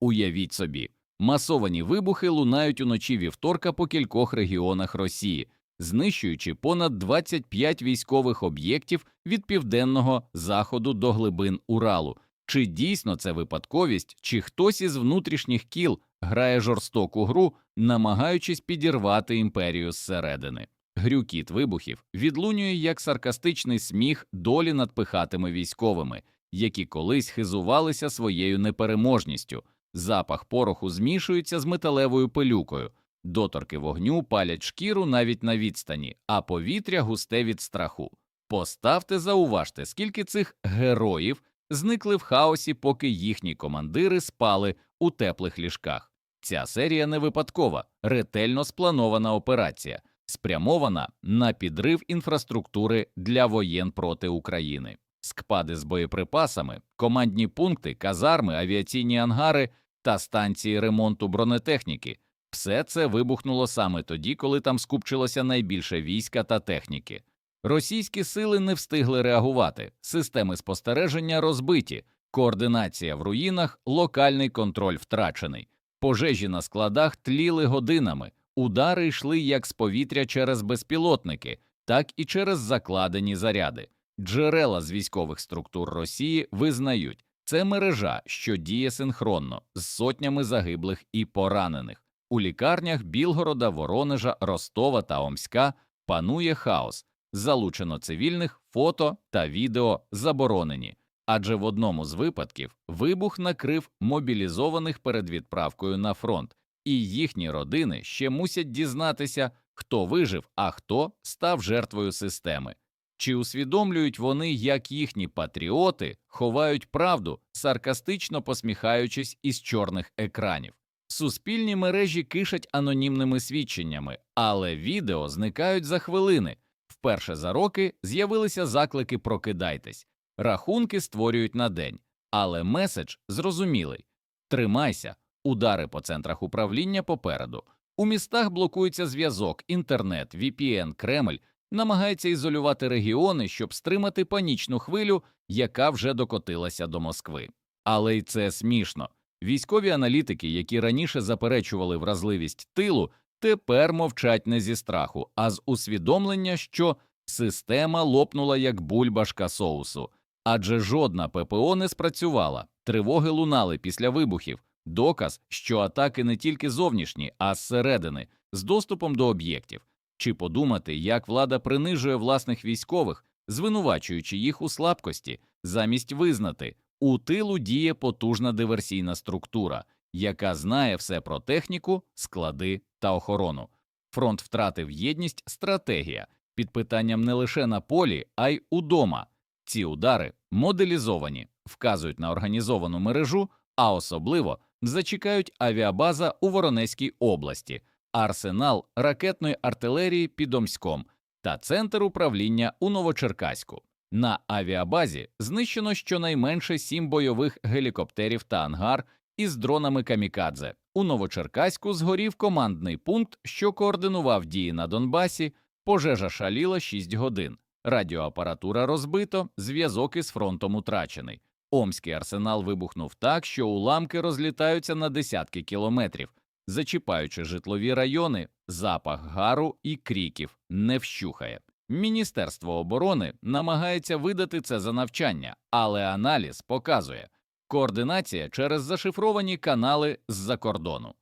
Уявіть собі, масовані вибухи лунають уночі вівторка по кількох регіонах Росії, знищуючи понад 25 військових об'єктів від південного заходу до глибин Уралу. Чи дійсно це випадковість, чи хтось із внутрішніх кіл грає жорстоку гру, намагаючись підірвати імперію зсередини? Грюкіт вибухів відлунює як саркастичний сміх долі над пихатими військовими, які колись хизувалися своєю непереможністю. Запах пороху змішується з металевою пилюкою, доторки вогню палять шкіру навіть на відстані, а повітря густе від страху. Поставте, зауважте, скільки цих героїв зникли в хаосі, поки їхні командири спали у теплих ліжках. Ця серія не випадкова, ретельно спланована операція, спрямована на підрив інфраструктури для воєн проти України. Скпади з боєприпасами, командні пункти, казарми, авіаційні ангари та станції ремонту бронетехніки. Все це вибухнуло саме тоді, коли там скупчилося найбільше війська та техніки. Російські сили не встигли реагувати, системи спостереження розбиті, координація в руїнах, локальний контроль втрачений, пожежі на складах тліли годинами, удари йшли як з повітря через безпілотники, так і через закладені заряди. Джерела з військових структур Росії визнають, це мережа, що діє синхронно з сотнями загиблих і поранених. У лікарнях Білгорода, Воронежа, Ростова та Омська панує хаос, залучено цивільних, фото та відео заборонені, адже в одному з випадків вибух накрив мобілізованих перед відправкою на фронт, і їхні родини ще мусять дізнатися, хто вижив, а хто став жертвою системи. Чи усвідомлюють вони, як їхні патріоти ховають правду, саркастично посміхаючись із чорних екранів? Суспільні мережі кишать анонімними свідченнями, але відео зникають за хвилини. Вперше за роки з'явилися заклики Прокидайтесь, рахунки створюють на день, але меседж зрозумілий тримайся, удари по центрах управління попереду. У містах блокується зв'язок, інтернет, VPN, Кремль намагається ізолювати регіони, щоб стримати панічну хвилю, яка вже докотилася до Москви. Але й це смішно. Військові аналітики, які раніше заперечували вразливість тилу, тепер мовчать не зі страху, а з усвідомлення, що система лопнула як бульбашка соусу, адже жодна ППО не спрацювала, тривоги лунали після вибухів, доказ, що атаки не тільки зовнішні, а зсередини, з доступом до об'єктів. Чи подумати, як влада принижує власних військових, звинувачуючи їх у слабкості, замість визнати у тилу діє потужна диверсійна структура, яка знає все про техніку, склади та охорону. Фронт втратив єдність, стратегія під питанням не лише на полі, а й удома. Ці удари моделізовані, вказують на організовану мережу, а особливо зачекають авіабаза у Воронезькій області, арсенал ракетної артилерії під Омськом та центр управління у Новочеркаську. На авіабазі знищено щонайменше сім бойових гелікоптерів та ангар із дронами камікадзе. У Новочеркаську згорів командний пункт, що координував дії на Донбасі. Пожежа шаліла 6 годин. Радіоапаратура розбито, зв'язок із фронтом утрачений. Омський арсенал вибухнув так, що уламки розлітаються на десятки кілометрів, зачіпаючи житлові райони, запах гару і кріків не вщухає. Міністерство оборони намагається видати це за навчання, але аналіз показує координація через зашифровані канали з-за кордону.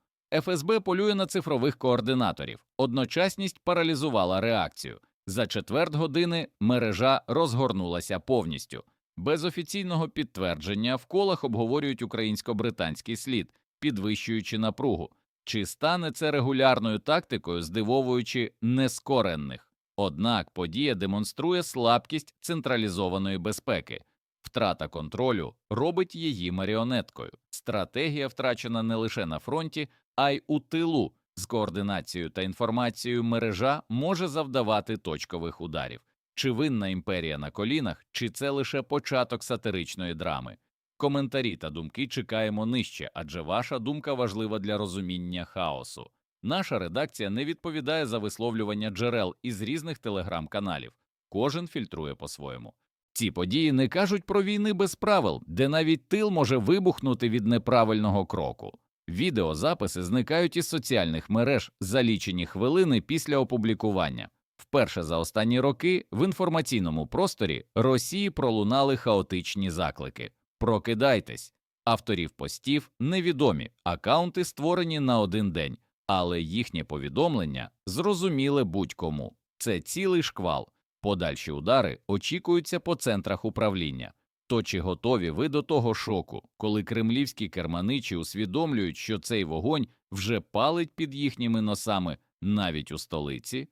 ФСБ полює на цифрових координаторів. Одночасність паралізувала реакцію. За четверть години мережа розгорнулася повністю. Без офіційного підтвердження в колах обговорюють українсько-британський слід, підвищуючи напругу. Чи стане це регулярною тактикою, здивовуючи нескоренних? Однак подія демонструє слабкість централізованої безпеки. Втрата контролю робить її маріонеткою. Стратегія втрачена не лише на фронті, а й у тилу. З координацією та інформацією мережа може завдавати точкових ударів. Чи винна імперія на колінах, чи це лише початок сатиричної драми? Коментарі та думки чекаємо нижче, адже ваша думка важлива для розуміння хаосу. Наша редакція не відповідає за висловлювання джерел із різних телеграм-каналів. Кожен фільтрує по-своєму. Ці події не кажуть про війни без правил, де навіть тил може вибухнути від неправильного кроку. Відеозаписи зникають із соціальних мереж за лічені хвилини після опублікування. Вперше за останні роки в інформаційному просторі Росії пролунали хаотичні заклики. Прокидайтесь. Авторів постів невідомі, акаунти створені на один день, але їхнє повідомлення зрозуміле будь-кому. Це цілий шквал. Подальші удари очікуються по центрах управління. То чи готові ви до того шоку, коли кремлівські керманичі усвідомлюють, що цей вогонь вже палить під їхніми носами навіть у столиці?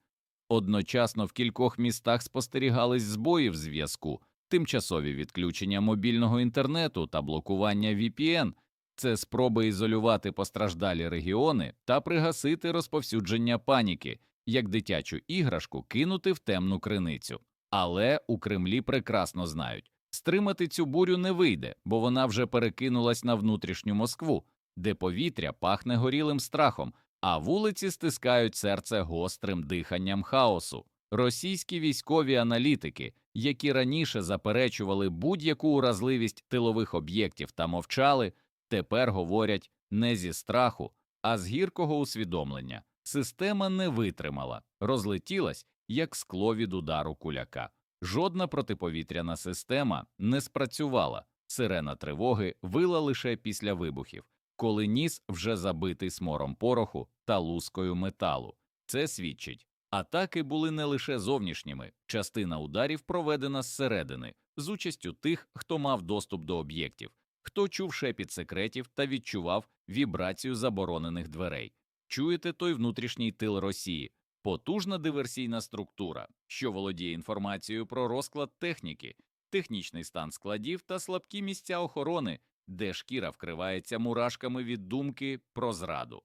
Одночасно в кількох містах спостерігались збої в зв'язку, тимчасові відключення мобільного інтернету та блокування VPN – це спроби ізолювати постраждалі регіони та пригасити розповсюдження паніки, як дитячу іграшку кинути в темну криницю. Але у Кремлі прекрасно знають, стримати цю бурю не вийде, бо вона вже перекинулась на внутрішню Москву, де повітря пахне горілим страхом, а вулиці стискають серце гострим диханням хаосу. Російські військові аналітики, які раніше заперечували будь-яку уразливість тилових об'єктів та мовчали, тепер говорять не зі страху, а з гіркого усвідомлення. Система не витримала, розлетілась, як скло від удару куляка. Жодна протиповітряна система не спрацювала, сирена тривоги вила лише після вибухів, коли ніс вже забитий смором пороху та лускою металу. Це свідчить. Атаки були не лише зовнішніми, частина ударів проведена зсередини, з участю тих, хто мав доступ до об'єктів, хто чув шепіт секретів та відчував вібрацію заборонених дверей. Чуєте той внутрішній тил Росії, потужна диверсійна структура, що володіє інформацією про розклад техніки, технічний стан складів та слабкі місця охорони, де шкіра вкривається мурашками від думки про зраду.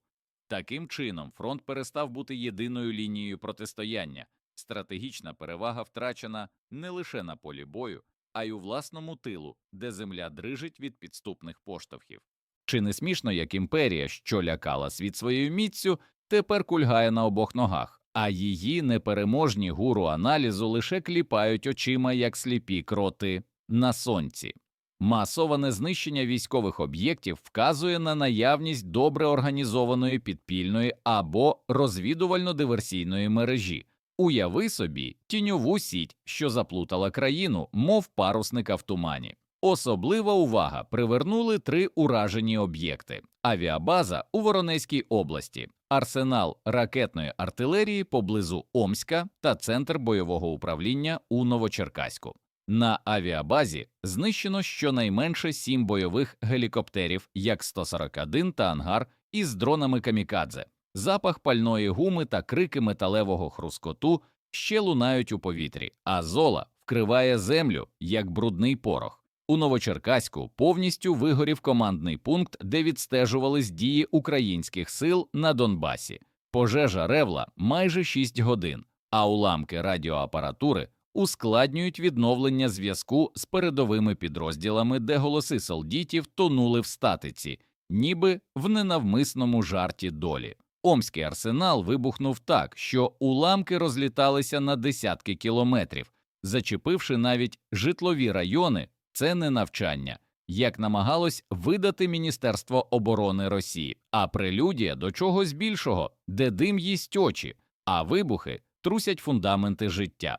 Таким чином, фронт перестав бути єдиною лінією протистояння, стратегічна перевага втрачена не лише на полі бою, а й у власному тилу, де земля дрижить від підступних поштовхів. Чи не смішно, як імперія, що лякала світ своєю міцю, тепер кульгає на обох ногах, а її непереможні гуру аналізу лише кліпають очима, як сліпі кроти на сонці. Масоване знищення військових об'єктів вказує на наявність добре організованої підпільної або розвідувально-диверсійної мережі. Уяви собі тіньову сіть, що заплутала країну, мов парусника в тумані. Особлива увага привернули три уражені об'єкти: авіабаза у Воронезькій області, арсенал ракетної артилерії поблизу Омська та центр бойового управління у Новочеркаську. На авіабазі знищено щонайменше сім бойових гелікоптерів, як 141 та ангар із дронами камікадзе. Запах пальної гуми та крики металевого хрускоту ще лунають у повітрі, а зола вкриває землю як брудний порох. У Новочеркаську повністю вигорів командний пункт, де відстежувались дії українських сил на Донбасі. Пожежа ревла майже 6 годин, а уламки радіоапаратури ускладнюють відновлення зв'язку з передовими підрозділами, де голоси солдітів тонули в статиці, ніби в ненавмисному жарті долі. Омський арсенал вибухнув так, що уламки розліталися на десятки кілометрів, зачепивши навіть житлові райони. Це не навчання, як намагалось видати Міністерство оборони Росії, а прелюдія до чогось більшого, де дим їсть очі, а вибухи трусять фундаменти життя.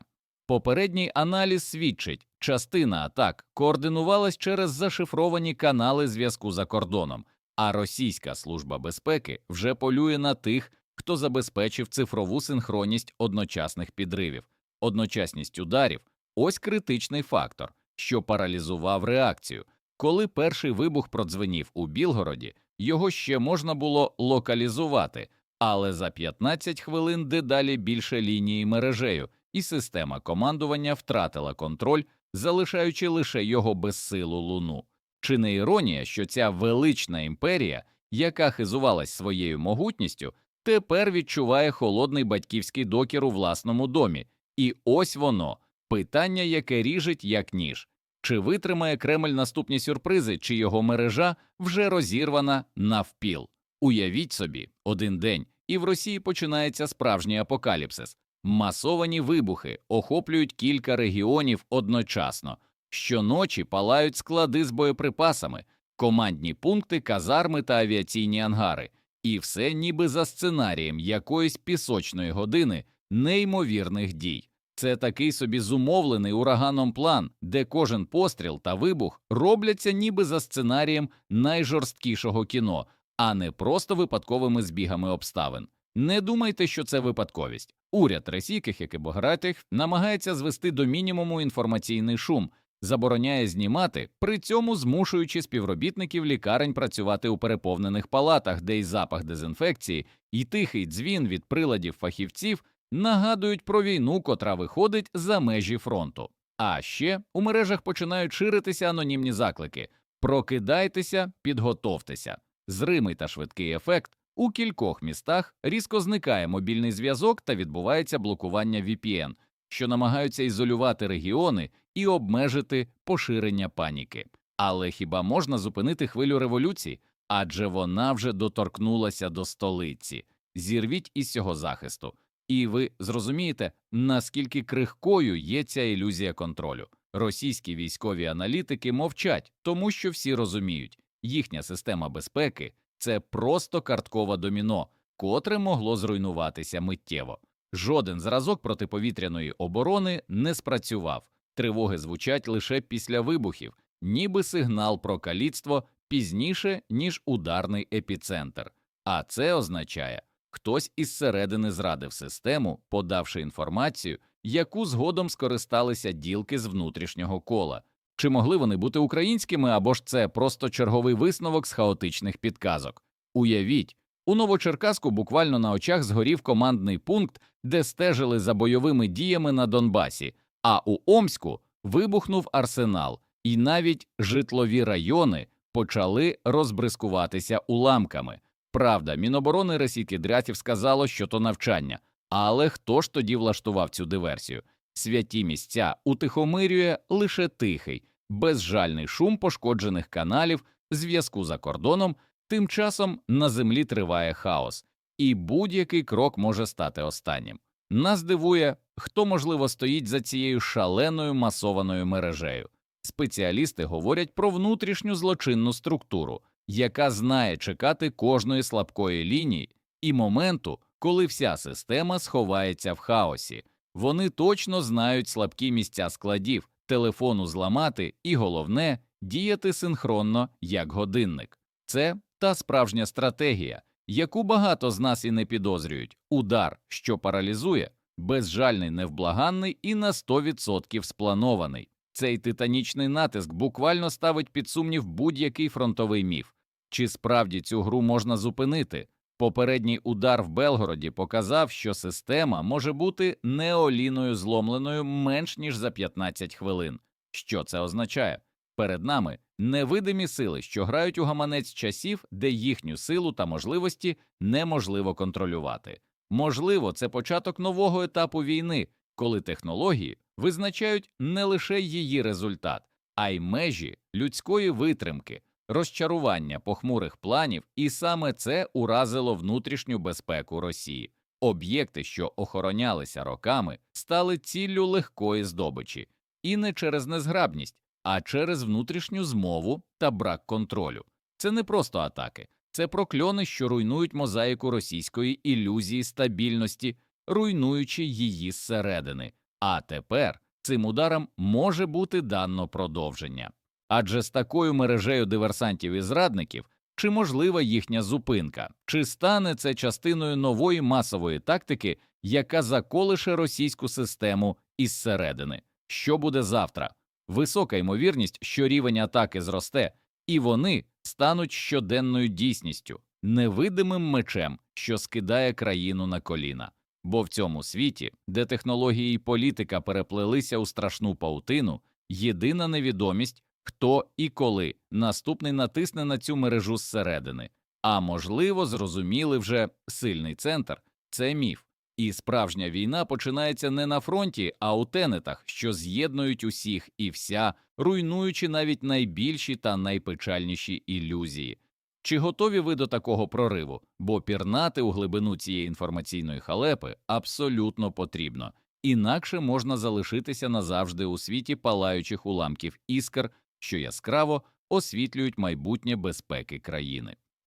Попередній аналіз свідчить, частина атак координувалась через зашифровані канали зв'язку за кордоном, а російська служба безпеки вже полює на тих, хто забезпечив цифрову синхронність одночасних підривів. Одночасність ударів ось критичний фактор, що паралізував реакцію. Коли перший вибух продзвенів у Білгороді, його ще можна було локалізувати, але за 15 хвилин дедалі більше лінії мережею, і система командування втратила контроль, залишаючи лише його безсилу луну. Чи не іронія, що ця велична імперія, яка хизувалась своєю могутністю, тепер відчуває холодний батьківський докір у власному домі, і ось воно питання, яке ріжить як ніж. Чи витримає Кремль наступні сюрпризи, чи його мережа вже розірвана навпіл? Уявіть собі, один день, і в Росії починається справжній апокаліпсис. Масовані вибухи охоплюють кілька регіонів одночасно. Щоночі палають склади з боєприпасами, командні пункти, казарми та авіаційні ангари, і все ніби за сценарієм якоїсь пісочної години неймовірних дій. Це такий собі зумовлений ураганом план, де кожен постріл та вибух робляться ніби за сценарієм найжорсткішого кіно, а не просто випадковими збігами обставин. Не думайте, що це випадковість. Уряд російських і кибогратих намагається звести до мінімуму інформаційний шум, забороняє знімати, при цьому змушуючи співробітників лікарень працювати у переповнених палатах, де й запах дезінфекції, і тихий дзвін від приладів фахівців нагадують про війну, котра виходить за межі фронту. А ще у мережах починають ширитися анонімні заклики: прокидайтеся, підготовтеся. Зримий та швидкий ефект. У кількох містах різко зникає мобільний зв'язок та відбувається блокування VPN, що намагаються ізолювати регіони і обмежити поширення паніки. Але хіба можна зупинити хвилю революції? Адже вона вже доторкнулася до столиці. Зірвіть із цього захисту, і ви зрозумієте, наскільки крихкою є ця ілюзія контролю. Російські військові аналітики мовчать, тому що всі розуміють, їхня система безпеки це просто карткове доміно, котре могло зруйнуватися миттєво. Жоден зразок протиповітряної оборони не спрацював. Тривоги звучать лише після вибухів, ніби сигнал про каліцтво пізніше, ніж ударний епіцентр. А це означає, хтось із середини зрадив систему, подавши інформацію, яку згодом скористалися ділки з внутрішнього кола. Чи могли вони бути українськими, або ж це просто черговий висновок з хаотичних підказок? Уявіть, у Новочеркаску буквально на очах згорів командний пункт, де стежили за бойовими діями на Донбасі, а у Омську вибухнув арсенал, і навіть житлові райони почали розбризкуватися уламками. Правда, Міноборони Російки Дрятів сказало, що то навчання. Але хто ж тоді влаштував цю диверсію? Святі місця утихомирює лише тихий, безжальний шум пошкоджених каналів, зв'язку за кордоном. Тим часом на землі триває хаос, і будь-який крок може стати останнім. Нас дивує, хто можливо стоїть за цією шаленою масованою мережею. Спеціалісти говорять про внутрішню злочинну структуру, яка знає чекати кожної слабкої лінії і моменту, коли вся система сховається в хаосі. Вони точно знають слабкі місця складів, телефону зламати і, головне, діяти синхронно як годинник. Це та справжня стратегія, яку багато з нас і не підозрюють удар, що паралізує, безжальний, невблаганний і на 100% спланований. Цей титанічний натиск буквально ставить під сумнів будь-який фронтовий міф. Чи справді цю гру можна зупинити? Попередній удар в Белгороді показав, що система може бути неоліною зломленою менш ніж за 15 хвилин. Що це означає? Перед нами невидимі сили, що грають у гаманець часів, де їхню силу та можливості неможливо контролювати. Можливо, це початок нового етапу війни, коли технології визначають не лише її результат, а й межі людської витримки, розчарування похмурих планів, і саме це уразило внутрішню безпеку Росії. Об'єкти, що охоронялися роками, стали ціллю легкої здобичі, і не через незграбність, а через внутрішню змову та брак контролю. Це не просто атаки, це прокльони, що руйнують мозаїку російської ілюзії стабільності, руйнуючи її зсередини. А тепер цим ударам може бути дано продовження. Адже з такою мережею диверсантів і зрадників чи можлива їхня зупинка, чи стане це частиною нової масової тактики, яка заколише російську систему із середини? Що буде завтра? Висока ймовірність, що рівень атаки зросте, і вони стануть щоденною дійсністю, невидимим мечем, що скидає країну на коліна. Бо в цьому світі, де технології і політика переплелися у страшну паутину, єдина невідомість хто і коли наступний натисне на цю мережу зсередини. А можливо, зрозуміли вже сильний центр це міф, і справжня війна починається не на фронті, а у тенетах, що з'єднують усіх і вся, руйнуючи навіть найбільші та найпечальніші ілюзії. Чи готові ви до такого прориву? Бо пірнати у глибину цієї інформаційної халепи абсолютно потрібно. інакше можна залишитися назавжди у світі палаючих уламків іскр, що яскраво освітлюють майбутнє безпеки країни.